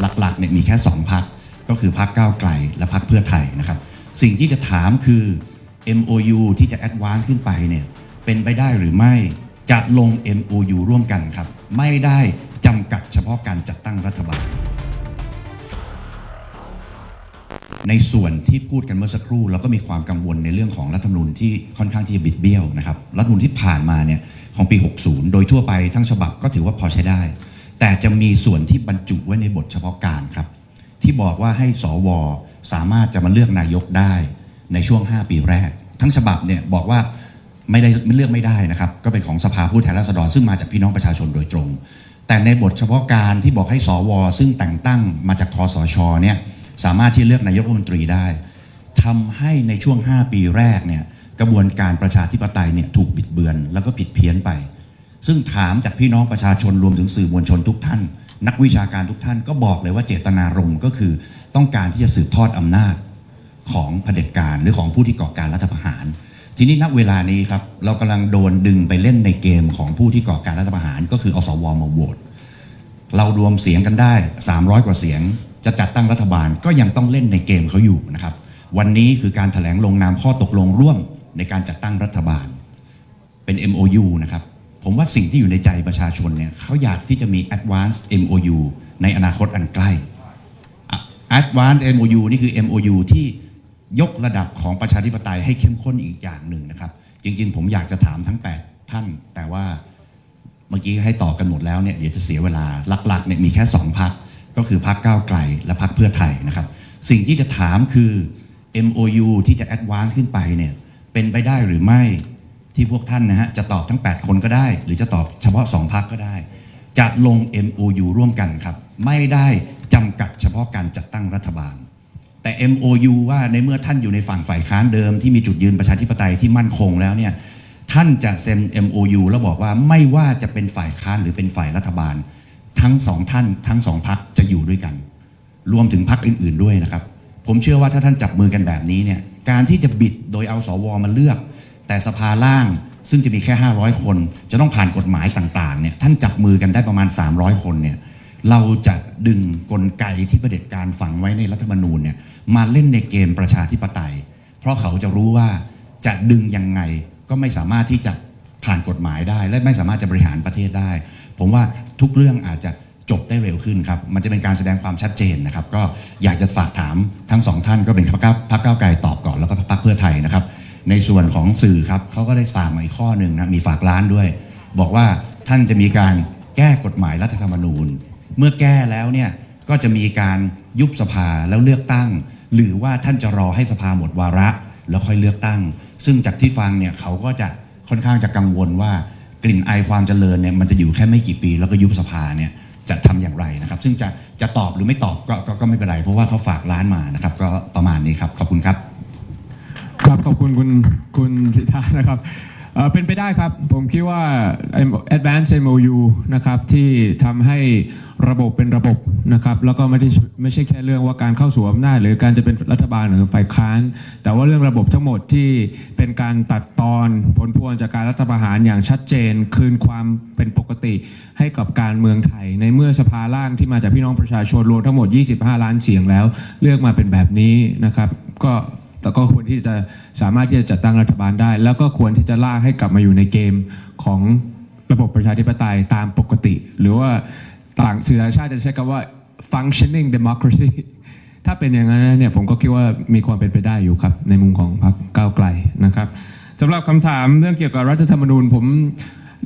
หลักๆเนี่ยมีแค่ 2พักก็คือพักก้าวไกลและพักเพื่อไทยนะครับ สิ่งที่จะถามคือ MOU ที่จะ advance ขึ้นไปเนี่ยเป็นไปได้หรือไม่จะลง MOU ร่วมกันครับ ไม่ได้จำกัดเฉพาะการจัดตั้งรัฐบาล ในส่วนที่พูดกันเมื่อสักครู่เราก็มีความกังวลในเรื่องของรัฐธรรมนูญที่ค่อนข้างที่จะบิดเบี้ยวนะครับรัฐธรรมนูญที่ผ่านมาเนี่ยของปี 60 โดยทั่วไปทั้งฉบับก็ถือว่าพอใช้ได้ แต่จะมีส่วนที่บรรจุไว้ในบทเฉพาะการครับ ที่บอกว่าให้สวสามารถจะมาเลือกนายกได้ในช่วง 5 ปีแรก ทั้งฉบับเนี่ยบอกว่าไม่ได้เลือกไม่ได้นะครับ ก็เป็นของสภาผู้แทนราษฎรซึ่งมาจากพี่น้องประชาชนโดยตรง แต่ในบทเฉพาะการที่บอกให้สว ซึ่งแต่งตั้งมาจากคอสชเนี่ยสามารถที่เลือกนายกรัฐมนตรีได้ทำให้ในช่วง 5 ปีแรกเนี่ยกระบวนการประชาธิปไตยเนี่ยถูกบิดเบือนแล้วก็ผิดเพี้ยนไป ซึ่งถามจากพี่น้องประชาชนรวมถึงสื่อมวลชนทุกท่าน นักวิชาการทุกท่านก็บอกเลยว่าเจตนารมณ์ก็คือต้องการที่จะสืบทอดอำนาจของเผด็จการหรือของผู้ที่ก่อการรัฐประหาร ทีนี้ณเวลานี้ครับเรากำลังโดนดึงไปเล่นในเกมของผู้ที่ก่อการรัฐประหาร ก็คืออสวมาโหวตเรารวมเสียงกันได้ 300 กว่าเสียง จะจัดตั้งรัฐบาลก็ยังต้องเล่นในเกมเขาอยู่นะครับ วันนี้คือการถแถลงลงนามข้อตกลงร่วมในการจัดตั้งรัฐบาล เป็น MOU นะครับ ผมว่าสิ่งที่อยู่ในใจประชาชนเนี่ยเขาอยากที่จะมี Advanced MOU ในอนาคตอันใกล้ Advanced MOU นี่คือ MOU ที่ยกระดับของประชาธิปไตยให้เข้มข้นอีกอย่างหนึ่งนะครับ จริง ๆ ผมอยากจะถามทั้ง 8 ท่าน แต่ว่าเมื่อกี้ให้ตอบกันหมดแล้วเนี่ยเดี๋ยวจะเสียเวลาหลักๆเนี่ยมีแค่ 2พักก็คือพักก้าวไกลและพักเพื่อไทยนะครับ สิ่งที่จะถามคือ MOU ที่จะ advance ขึ้นไปเนี่ยเป็นไปได้หรือไม่ ที่พวกท่านนะฮะจะตอบทั้ง 8 คนก็ได้ หรือจะตอบเฉพาะ 2พักก็ได้ จะลง MOU ร่วมกันครับ ไม่ได้จำกัดเฉพาะการจัดตั้งรัฐบาล แต่ MOU ว่าในเมื่อท่านอยู่ในฝั่งฝ่ายค้านเดิม ที่มีจุดยืนประชาธิปไตยที่มั่นคงแล้วเนี่ยท่านจะเซ็น MOU แล้วบอกว่าไม่ว่าจะเป็นฝ่ายค้านหรือเป็นฝ่ายรัฐบาล ทั้งสองท่านทั้งสองพักจะอยู่ด้วยกัน รวมถึงพักอื่น ๆด้วยนะครับ ผมเชื่อว่าถ้าท่านจับมือกันแบบนี้เนี่ยการที่จะบิดโดยเอาสวมาเลือก แต่สภาล่างซึ่งจะมีแค่ 500 คน จะต้องผ่านกฎหมายต่างๆเนี่ยท่านจับมือกันได้ประมาณ 300 คนเนี่ยเราจะดึงกลไกที่ประเผด็จการฝังไว้ในรัฐธรรมนูญเนี่ยมาเล่นในเกมประชาธิปไตย เพราะเขาจะรู้ว่าจะดึงยังไงก็ไม่สามารถที่จะผ่านกฎหมายได้ และไม่สามารถจะบริหารประเทศได้ ผมว่าทุกเรื่องอาจจะจบได้เร็วขึ้นครับ มันจะเป็นการแสดงความชัดเจนนะครับ ก็อยากจะฝากถามทั้งสองท่านก็เป็นพรรคก้าวพรรคก้าวไกลตอบก่อนแล้วก็พรรคเพื่อไทยนะครับ ในส่วนของสื่อครับเขาก็ได้ฝากมาอีกข้อหนึ่งนะมีฝากร้านด้วย บอกว่าท่านจะมีการแก้กฎหมายรัฐธรรมนูญ เมื่อแก้แล้วเนี่ยก็จะมีการยุบสภาแล้วเลือกตั้ง หรือว่าท่านจะรอให้สภาหมดวาระ แล้วค่อยเลือกตั้ง ซึ่งจากที่ฟังเนี่ยเขาก็จะค่อนข้างจะกังวลว่ากลิ่นไอความเจริญเนี่ยมันจะอยู่แค่ไม่กี่ปีแล้วก็ยุบสภาเนี่ยจะทำอย่างไรนะครับ ซึ่งจะจะตอบหรือไม่ตอบก็ก็ก็ไม่เป็นไร เพราะว่าเขาฝากร้านมานะครับ ก็ประมาณนี้ครับขอบคุณครับ ขอบคุณคุณคุณสิทธานะครับเป็นไปได้ครับ ผมคิดว่า Advanced MOU นะครับที่ทำให้ระบบเป็นระบบนะครับแล้วก็ไม่ได้ไม่ใช่แค่เรื่องว่าการเข้าสู่อำนาจหรือการจะเป็นรัฐบาลหรือฝ่ายค้าน แต่ว่าเรื่องระบบทั้งหมดที่เป็นการตัดตอนผลพวงจากการรัฐประหารอย่างชัดเจน คืนความเป็นปกติให้กับการเมืองไทย ในเมื่อสภาล่างที่มาจากพี่น้องประชาชนรวมทั้งหมด 25 ล้านเสียงแล้ว เลือกมาเป็นแบบนี้นะครับ ก็ แต่ก็ควรที่จะสามารถที่จะจัดตั้งรัฐบาลได้ แล้วก็ควรที่จะลากให้กลับมาอยู่ในเกมของระบบประชาธิปไตยตามปกติ หรือว่าต่างสื่อต่าชาติจะใช้คำว่า functioning democracy ถ้าเป็นอย่างนั้นเนี่ยผมก็คิดว่ามีความเป็นไปได้อยู่ครับ ในมุมของพรรคก้าวไกลนะครับสำหรับคำถามเรื่องเกี่ยวกับรัฐธรรมนูญผม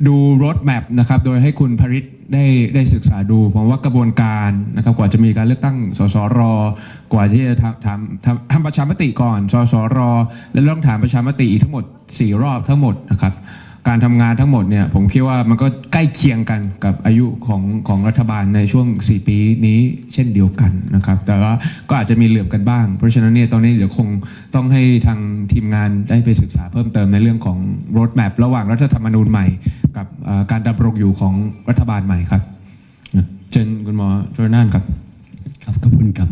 ดูรถแมพนะครับ โดยให้คุณพริตได้ได้ศึกษาดูผมว่ากระบวนการนะครับกว่าจะมีการเลือกตั้งสสรกว่าที่จะทำทำทำทำประชามติก่อนสสร แล้วต้องถามประชามติอีกทั้งหมด 4 รอบทั้งหมดนะครับ การทำงานทั้งหมดเนี่ยผมคิดว่ามันก็ใกล้เคียงกันกับอายุของของรัฐบาลในช่วง 4 ปีนี้เช่นเดียวกันนะครับ แต่ว่าก็อาจจะมีเหลื่อมกันบ้าง เพราะฉะนั้นเนี่ยตอนนี้เดี๋ยวคงต้องให้ทางทีมงานได้ไปศึกษาเพิ่มเติมในเรื่องของรถแมพระหว่างรัฐธรรมนูญใหม่ กับเอ่อการดำรงอยู่ของรัฐบาลใหม่ครับเจนคุณหมอโจนานครับ ครับขอบคุณครับ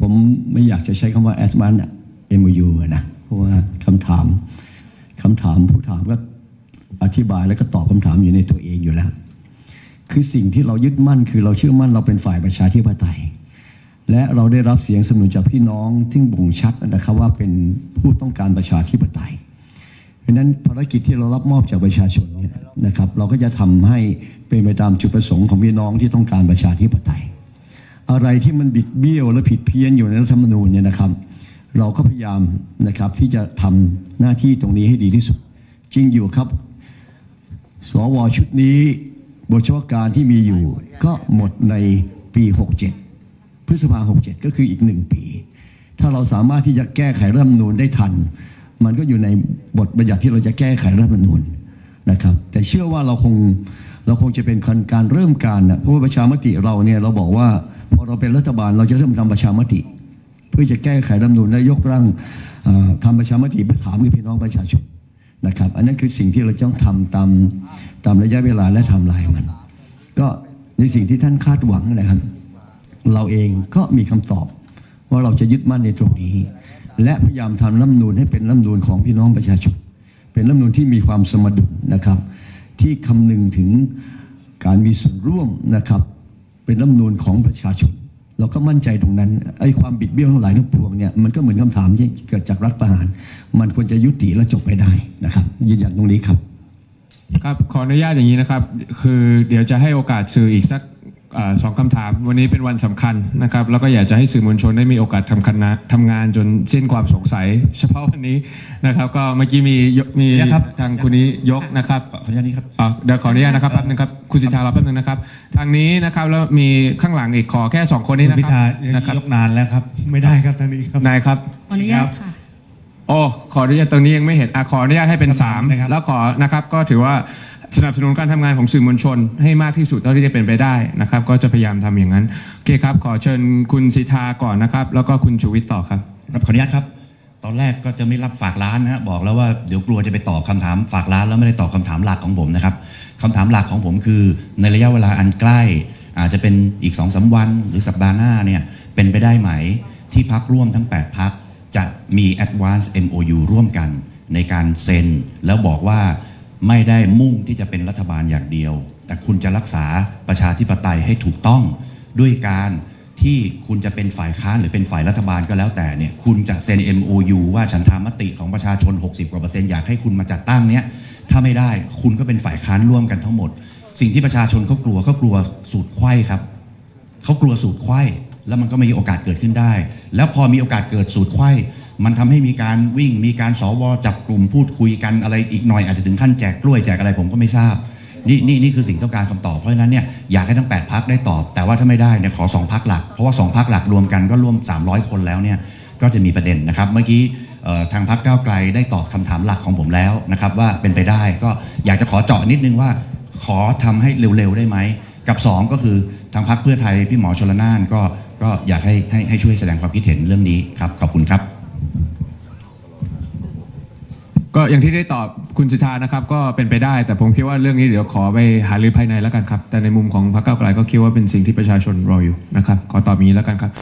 ผมไม่อยากจะใช้คำว่า advance MOU อะนะ เพราะว่าคำถามคำถามผู้ถามก็ อธิบายแล้วก็ตอบคำถามอยู่ในตัวเองอยู่แล้ว คือสิ่งที่เรายึดมั่นคือเราเชื่อมั่นเราเป็นฝ่ายประชาธิปไตย และเราได้รับเสียงสนับสนุนจากพี่น้องที่บ่งชัดนะครับว่าเป็นผู้ต้องการประชาธิปไตย เพราะนั้นภารกิจที่เรารับมอบจากประชาชนเนี่ยนะครับ เราก็จะทำให้เป็นไปตามจุดประสงค์ของพี่น้องที่ต้องการประชาธิปไตย อะไรที่มันบิดเบี้ยวและผิดเพี้ยนอยู่ในรัฐธรรมนูญเนี่ยนะครับ เราก็พยายามนะครับที่จะทำหน้าที่ตรงนี้ให้ดีที่สุด จริงอยู่ครับ สวชุดนี้บทเฉพาะการที่มีอยู่ ก็หมดในปี 67 พฤษภา 67 ก็คืออีกหนึ่งปี ถ้าเราสามารถที่จะแก้ไขรัฐธรรมนูญได้ทัน มันก็อยู่ในบทบัญญัติที่เราจะแก้ไขรัฐธรรมนูญนะครับ แต่เชื่อว่าเราคงเราคงจะเป็นการเริ่มการนะเพราะว่าประชามติเราเนี่ยเราบอกว่าพอเราเป็นรัฐบาลเราจะเริ่มทำประชามติ เพื่อจะแก้ไขรัฐธรรมนูญและยกร่างเอ่อทำประชามติไปถามกับพี่น้องประชาชน นะครับ อันนั้นคือสิ่งที่เราต้องทำตามตามระยะเวลาและไทำลายมัน ก็ในสิ่งที่ท่านคาดหวังนะครับ เราเองก็มีคำตอบว่าเราจะยึดมั่นในตรงนี้ และพยายามทำรัฐมนูญให้เป็นรัฐมนูญของพี่น้องประชาชน เป็นรัฐมนูญที่มีความสมดุลนะครับ ที่คำนึงถึงการมีส่วนร่วมนะครับ เป็นรัฐมนูญของประชาชน เราก็มั่นใจตรงนั้นไอ้ความบิดเบี้ยวทั้งหลายทั้งปวงเนี่ยมันก็เหมือนคำถามที่เกิดจากรัฐประหาร มันควรจะยุติและจบไปได้นะครับยืนยันตรงนี้ครับ ครับขออนุญาตอย่างนี้นะครับ คือเดี๋ยวจะให้โอกาสสื่ออีกสัก สองคำถามวันนี้เป็นวันสำคัญนะครับ แล้วก็อยากจะให้สื่อมวลชนได้มีโอกาสทำคณะทำงานจนสิ้นความสงสัย เฉพาะวันนี้นะครับ ก็เมื่อกี้มียกมีเนี่ยครับทางคุณนี้ยกนะครับขออนุญาตนี้ครับอะเดี๋ยวขออนุญาตนะครับแป๊บนึงครับคุณสิทธารอแป๊บนึงนะครับ ทางนี้นะครับแล้วมีข้างหลังอีกขอแค่สองคนนี้คุณนะพิครัธาบนะครับยกนานแล้วครับ ไม่ได้ครับทางนี้ครับนายครับขออนุญาตค่ะโอ้ขออนุญาตตรงนี้ยังไม่เห็นอะขออนุญาตให้เป็นคำถาม3นะครับแล้วขอนะครับก็ถือว่า สนับสนุนการทำงานของสื่อมวลชน ให้มากที่สุดเท่าที่จะเป็นไปได้นะครับ ก็จะพยายามทำอย่างนั้นโอเคครับ ขอเชิญคุณสิทาก่อนนะครับ แล้วก็คุณชูวิทย์ต่อครับครับขออนุญาตครับ ตอนแรกก็จะไม่รับฝากร้านนะฮะบอกแล้วว่าเดี๋ยวกลัวจะไปตอบคำถามฝากร้านแล้วไม่ได้ตอบคำถามหลักของผมนะครับคำถามหลักของผมคือ ในระยะเวลาอันใกล้ อาจจะเป็นอีก2องสาวัน หรือสัปดาห์หน้าเนี่ยเป็นไปได้ไหมที่พักร่วมทั้ง 8 พักจะมี Advance MOU ร่วมกันในการเซ็น แล้วบอกว่า ไม่ได้มุ่งที่จะเป็นรัฐบาลอย่างเดียว แต่คุณจะรักษาประชาธิปไตยให้ถูกต้อง ด้วยการที่คุณจะเป็นฝ่ายค้านหรือเป็นฝ่ายรัฐบาลก็แล้วแต่เนี่ยคุณจะเซ็น MOU ว่าฉันทามติของประชาชน 60กว่าเปอร์เซ็นต์อยากให้คุณมาจัดตั้งเนี้ยถ้าไม่ได้คุณก็เป็นฝ่ายค้านร่วมกันทั้งหมด สิ่งที่ประชาชนเขากลัวเขากลัวสูตรไข้ครับเขากลัวสูตรไข้แล้วมันก็ไม่มีโอกาสเกิดขึ้นได้ แล้วพอมีโอกาสเกิดสูตรไข้ มันทำให้มีการวิ่งมีการสวจับกลุ่มพูดคุยกันอะไรอีกหน่อยอาจจะถึงขั้นแจกกล้วยแจกอะไรผมก็ไม่ทราบนี่นี่นี่คือสิ่งต้องการคำตอบเพราะฉะนั้นเนี่ยอยากให้ทั้ง 8พักได้ตอบ แต่ว่าถ้าไม่ได้เนี่ยขอ 2พักหลัก เพราะว่า 2พักหลักรวมกันก็ร่วม 300 คนแล้วเนี่ยก็จะมีประเด็นนะครับ เมื่อกี้ทางพักก้าวไกลได้ตอบคำถามหลักของผมแล้วนะครับว่าเป็นไปได้ก็อยากจะขอเจาะนิดนึงว่า ขอทำให้เร็วๆได้ไหมกับ 2 ก็คือทางพักเพื่อไทยพี่หมอชลนานก็ก็อยากให้ให้ให้ช่วยแสดงความคิดเห็นเรื่องนี้ครับขอบคุณครับ ก็อย่างที่ได้ตอบคุณสิทธานะครับ ก็เป็นไปได้ แต่ผมคิดว่าเรื่องนี้เดี๋ยวขอไปหารือภายในแล้วกันครับ แต่ในมุมของพรรคก้าวไกลก็คิดว่าเป็นสิ่งที่ประชาชนรออยู่นะครับ ขอตอบนี้แล้วกันครับ